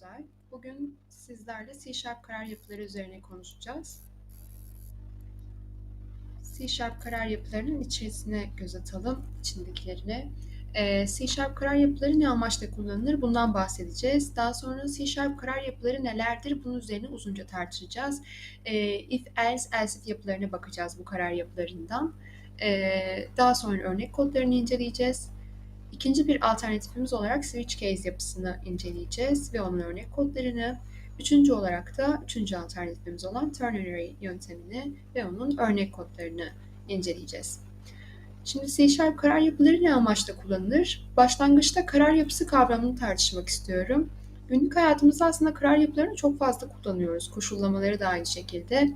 Güzel. Bugün sizlerle C Sharp karar yapıları üzerine konuşacağız. C Sharp karar yapılarının içerisine göz atalım, içindekilerine. Ee, C Sharp karar yapıları ne amaçla kullanılır? Bundan bahsedeceğiz. Daha sonra C Sharp karar yapıları nelerdir? Bunun üzerine uzunca tartışacağız. Ee, if, else, else if yapılarına bakacağız bu karar yapılarından. Ee, daha sonra örnek kodlarını inceleyeceğiz. İkinci bir alternatifimiz olarak switch case yapısını inceleyeceğiz ve onun örnek kodlarını. Üçüncü olarak da üçüncü alternatifimiz olan ternary yöntemini ve onun örnek kodlarını inceleyeceğiz. Şimdi C Sharp karar yapıları ne amaçla kullanılır? Başlangıçta karar yapısı kavramını tartışmak istiyorum. Günlük hayatımızda aslında karar yapılarını çok fazla kullanıyoruz. Koşullamaları da aynı şekilde.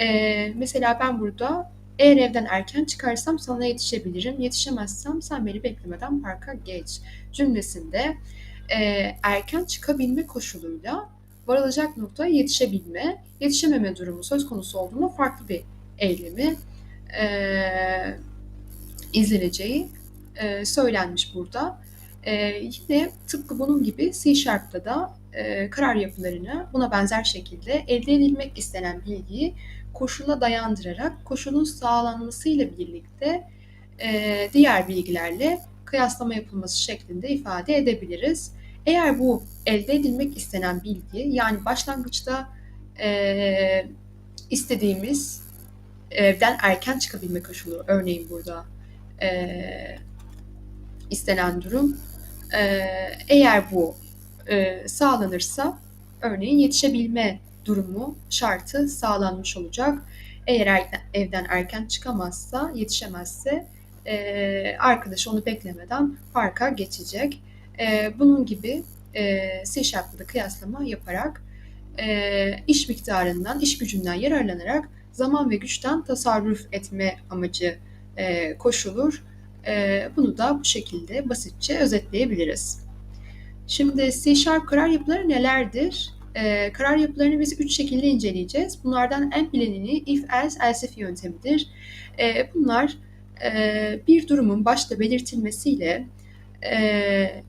Ee, mesela ben burada eğer evden erken çıkarsam sana yetişebilirim. Yetişemezsem sen beni beklemeden parka geç cümlesinde e, erken çıkabilme koşuluyla varılacak noktaya yetişebilme, yetişememe durumu söz konusu olduğunda farklı bir eylemi e, izleneceği e, söylenmiş burada. E, yine tıpkı bunun gibi C Sharp'ta da e, karar yapılarını buna benzer şekilde elde edilmek istenen bilgiyi koşula dayandırarak koşulun sağlanmasıyla birlikte e, diğer bilgilerle kıyaslama yapılması şeklinde ifade edebiliriz. Eğer bu elde edilmek istenen bilgi yani başlangıçta e, istediğimiz evden erken çıkabilme koşulu örneğin burada e, istenen durum e, eğer bu e, sağlanırsa örneğin yetişebilme durumu, şartı sağlanmış olacak. Eğer evden erken çıkamazsa, yetişemezse e, arkadaş onu beklemeden parka geçecek. E, bunun gibi e, C Sharp'la kıyaslama yaparak e, iş miktarından, iş gücünden yararlanarak zaman ve güçten tasarruf etme amacı e, koşulur. E, bunu da bu şekilde basitçe özetleyebiliriz. Şimdi C Sharp karar yapıları nelerdir? Ee, karar yapılarını biz üç şekilde inceleyeceğiz. Bunlardan en bilineni if else else if yöntemidir. Ee, bunlar e, bir durumun başta belirtilmesiyle e,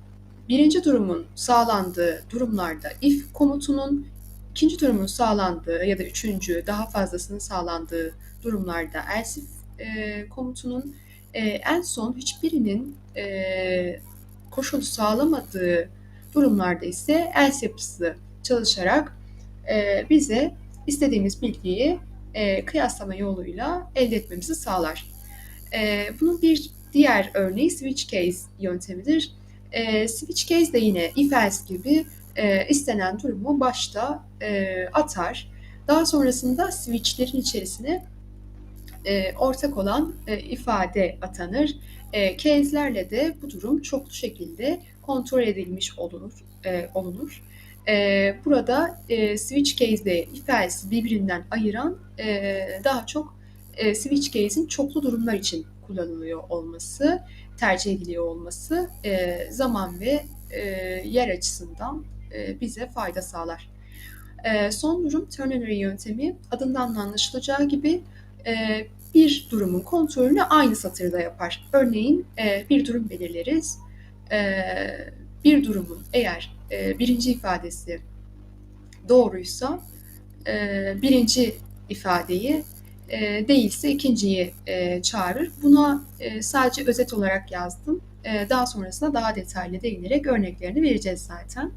birinci durumun sağlandığı durumlarda if komutunun ikinci durumun sağlandığı ya da üçüncü daha fazlasının sağlandığı durumlarda else if e, komutunun e, en son hiçbirinin e, koşulu sağlamadığı durumlarda ise else yapısı çalışarak e, bize istediğimiz bilgiyi e, kıyaslama yoluyla elde etmemizi sağlar. E, bunun bir diğer örneği switch case yöntemidir. E, switch case de yine if else gibi e, istenen durumu başta e, atar. Daha sonrasında switchlerin içerisine e, ortak olan e, ifade atanır. E, case'lerle de bu durum çoklu şekilde kontrol edilmiş olunur. E, olunur. E, burada e, switch case ile if else birbirinden ayıran e, daha çok e, switch case'in çoklu durumlar için kullanılıyor olması, tercih ediliyor olması e, zaman ve e, yer açısından e, bize fayda sağlar. E, son durum ternary yöntemi adından anlaşılacağı gibi e, bir durumun kontrolünü aynı satırda yapar. Örneğin e, bir durum belirleriz. E, bir durumun eğer e, birinci ifadesi doğruysa e, birinci ifadeyi e, değilse ikinciyi çağırır. Buna sadece özet olarak yazdım. Daha sonrasında daha detaylı değinerek örneklerini vereceğiz zaten.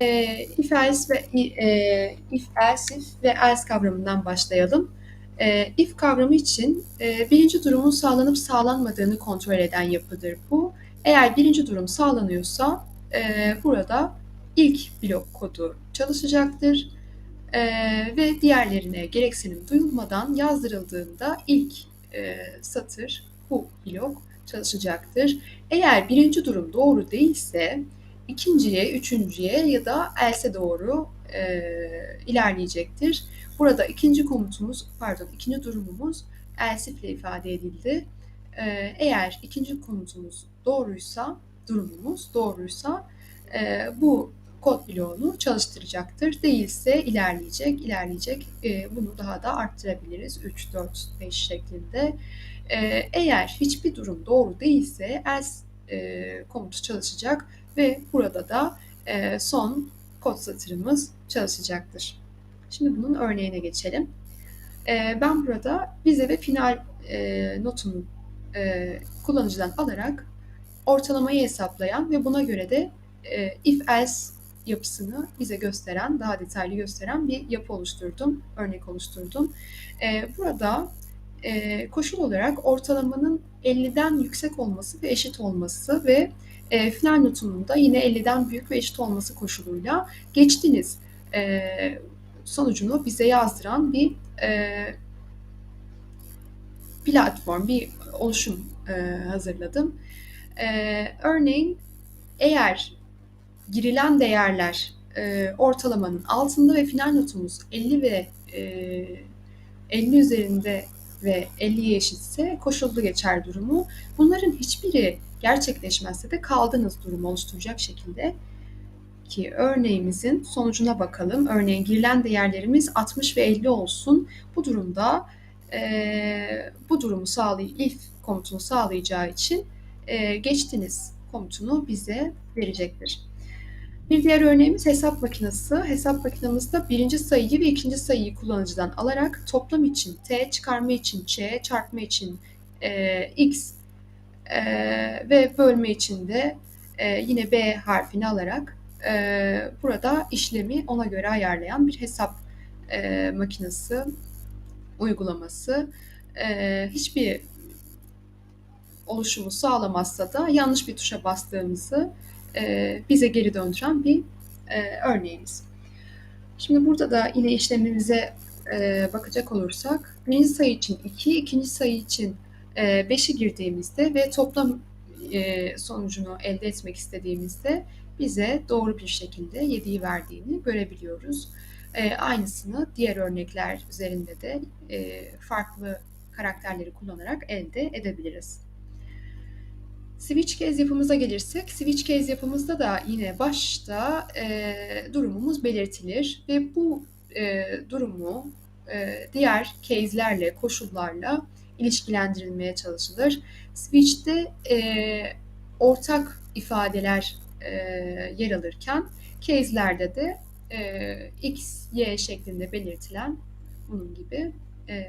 E, if else ve e, if else if ve else kavramından başlayalım. İf kavramı için birinci durumun sağlanıp sağlanmadığını kontrol eden yapıdır bu. Eğer birinci durum sağlanıyorsa e, burada ilk blok kodu çalışacaktır. E, ve diğerlerine gereksinim duyulmadan yazdırıldığında ilk e, satır bu blok çalışacaktır. Eğer birinci durum doğru değilse ikinciye, üçüncüye ya da else doğru e, ilerleyecektir. Burada ikinci komutumuz, pardon ikinci durumumuz else ile ifade edildi. E, eğer ikinci komutumuz doğruysa, durumumuz doğruysa e, bu kod bloğunu çalıştıracaktır. Değilse ilerleyecek, ilerleyecek. E, bunu daha da arttırabiliriz. 3, 4, 5 şeklinde. E, eğer hiçbir durum doğru değilse else e, komutu çalışacak ve burada da e, son kod satırımız çalışacaktır. Şimdi bunun örneğine geçelim. E, ben burada vize ve final e, notunu e, kullanıcıdan alarak ortalamayı hesaplayan ve buna göre de e, if else yapısını bize gösteren, daha detaylı gösteren bir yapı oluşturdum, örnek oluşturdum. E, burada e, koşul olarak ortalamanın 50'den yüksek olması ve eşit olması ve e, final notunun da yine 50'den büyük ve eşit olması koşuluyla geçtiniz e, sonucunu bize yazdıran bir e, platform, bir oluşum e, hazırladım. E, örneğin eğer girilen değerler e, ortalamanın altında ve final notumuz 50 ve e, 50 üzerinde ve 50'ye eşitse koşullu geçer durumu. Bunların hiçbiri gerçekleşmezse de kaldığınız durumu oluşturacak şekilde ki örneğimizin sonucuna bakalım. Örneğin girilen değerlerimiz 60 ve 50 olsun. Bu durumda e, bu durumu sağlay if komutunu sağlayacağı için e, geçtiniz komutunu bize verecektir. Bir diğer örneğimiz hesap makinesi. Hesap makinemizde birinci sayıyı ve ikinci sayıyı kullanıcıdan alarak toplam için t, çıkarma için ç, çarpma için e, x e, ve bölme için de e, yine b harfini alarak e, burada işlemi ona göre ayarlayan bir hesap e, makinesi uygulaması. E, hiçbir oluşumu sağlamazsa da yanlış bir tuşa bastığımızı e, bize geri döndüren bir e, örneğimiz. Şimdi burada da yine işlemimize e, bakacak olursak birinci sayı için 2, ikinci sayı için 5'i girdiğimizde ve toplam sonucunu elde etmek istediğimizde bize doğru bir şekilde 7'yi verdiğini görebiliyoruz. aynısını diğer örnekler üzerinde de farklı karakterleri kullanarak elde edebiliriz. Switch case yapımıza gelirsek, switch case yapımızda da yine başta e, durumumuz belirtilir ve bu e, durumu e, diğer case'lerle, koşullarla ilişkilendirilmeye çalışılır. Switch'te e, ortak ifadeler e, yer alırken case'lerde de e, x, y şeklinde belirtilen bunun gibi e,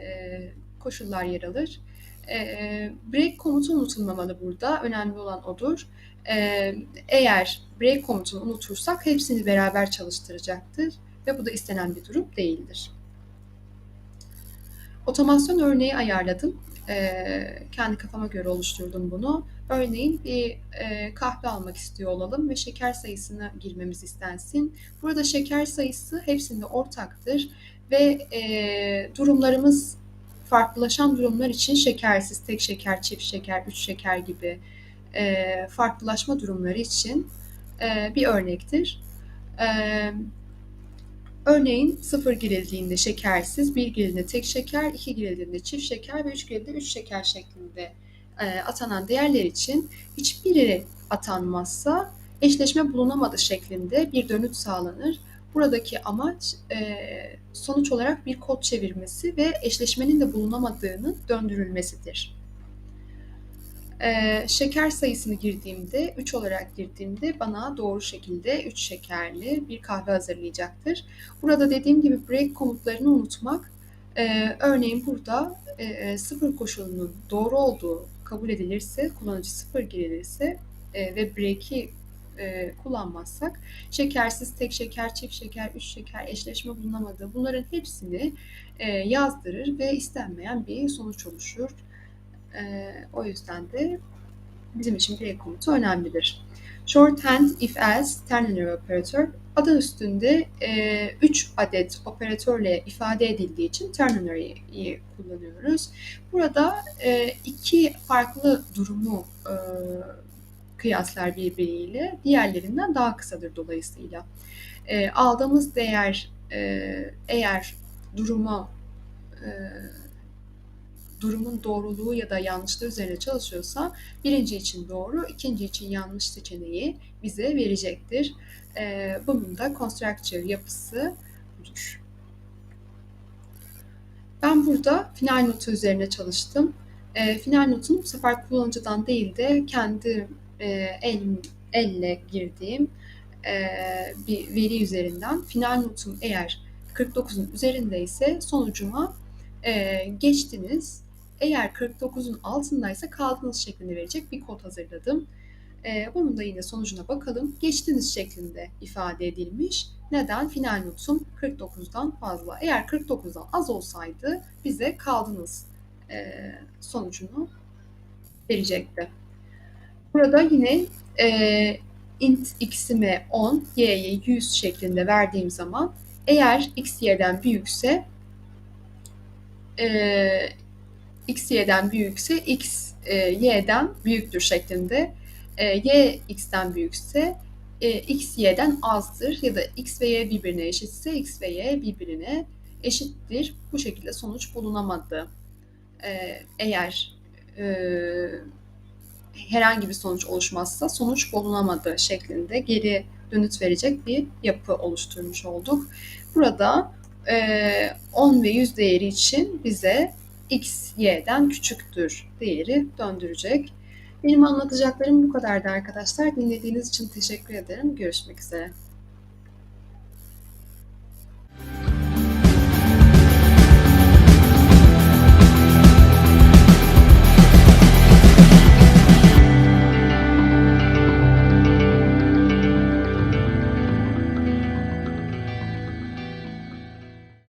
koşullar yer alır. E, break komutu unutulmamalı burada. Önemli olan odur. E, eğer break komutunu unutursak hepsini beraber çalıştıracaktır ve bu da istenen bir durum değildir. Otomasyon örneği ayarladım. E, kendi kafama göre oluşturdum bunu. Örneğin bir e, kahve almak istiyor olalım ve şeker sayısını girmemiz istensin. Burada şeker sayısı hepsinde ortaktır ve e, durumlarımız farklılaşan durumlar için şekersiz, tek şeker, çift şeker, üç şeker gibi e, farklılaşma durumları için e, bir örnektir. E, örneğin sıfır girildiğinde şekersiz, bir girildiğinde tek şeker, iki girildiğinde çift şeker ve üç girildiğinde üç şeker şeklinde e, atanan değerler için hiçbiri atanmazsa eşleşme bulunamadı şeklinde bir dönüt sağlanır Buradaki amaç e, sonuç olarak bir kod çevirmesi ve eşleşmenin de bulunamadığını döndürülmesidir. E, şeker sayısını girdiğimde, 3 olarak girdiğimde bana doğru şekilde 3 şekerli bir kahve hazırlayacaktır. Burada dediğim gibi break komutlarını unutmak, e, örneğin burada e, sıfır koşulunun doğru olduğu kabul edilirse, kullanıcı sıfır girilirse e, ve break'i e, kullanmazsak şekersiz, tek şeker, çift şeker, üç şeker, eşleşme bulunamadığı bunların hepsini e, yazdırır ve istenmeyen bir sonuç oluşur. E, o yüzden de bizim için break komutu önemlidir. Shorthand if else ternary operatör adı üstünde 3 e, adet operatörle ifade edildiği için ternary'yi kullanıyoruz. Burada e, iki farklı durumu e, kıyaslar birbiriyle diğerlerinden daha kısadır dolayısıyla. E, aldığımız değer e, eğer duruma e, durumun doğruluğu ya da yanlışlığı üzerine çalışıyorsa birinci için doğru, ikinci için yanlış seçeneği bize verecektir. E, bunun da constructor yapısı budur. Ben burada final notu üzerine çalıştım. E, final notunu bu sefer kullanıcıdan değil de kendi e, el, elle girdiğim eee, bir veri üzerinden final notum eğer 49'un üzerindeyse sonucuma eee, geçtiniz. Eğer 49'un altındaysa kaldınız şeklinde verecek bir kod hazırladım. Eee, bunun da yine sonucuna bakalım. Geçtiniz şeklinde ifade edilmiş. Neden? Final notum 49'dan fazla. Eğer 49'dan az olsaydı bize kaldınız eee, sonucunu verecekti. Burada yine eee, int x'ime 10, y'ye 100 şeklinde verdiğim zaman eğer x y'den büyükse eee, x y'den büyükse x e, y'den büyüktür şeklinde. E, y x'ten büyükse e, x y'den azdır ya da x ve y birbirine eşitse x ve y birbirine eşittir. Bu şekilde sonuç bulunamadı. E, eğer e, herhangi bir sonuç oluşmazsa sonuç bulunamadı şeklinde geri dönüt verecek bir yapı oluşturmuş olduk. Burada e, 10 ve 100 değeri için bize x y'den küçüktür değeri döndürecek. Benim anlatacaklarım bu kadardı arkadaşlar. Dinlediğiniz için teşekkür ederim. Görüşmek üzere.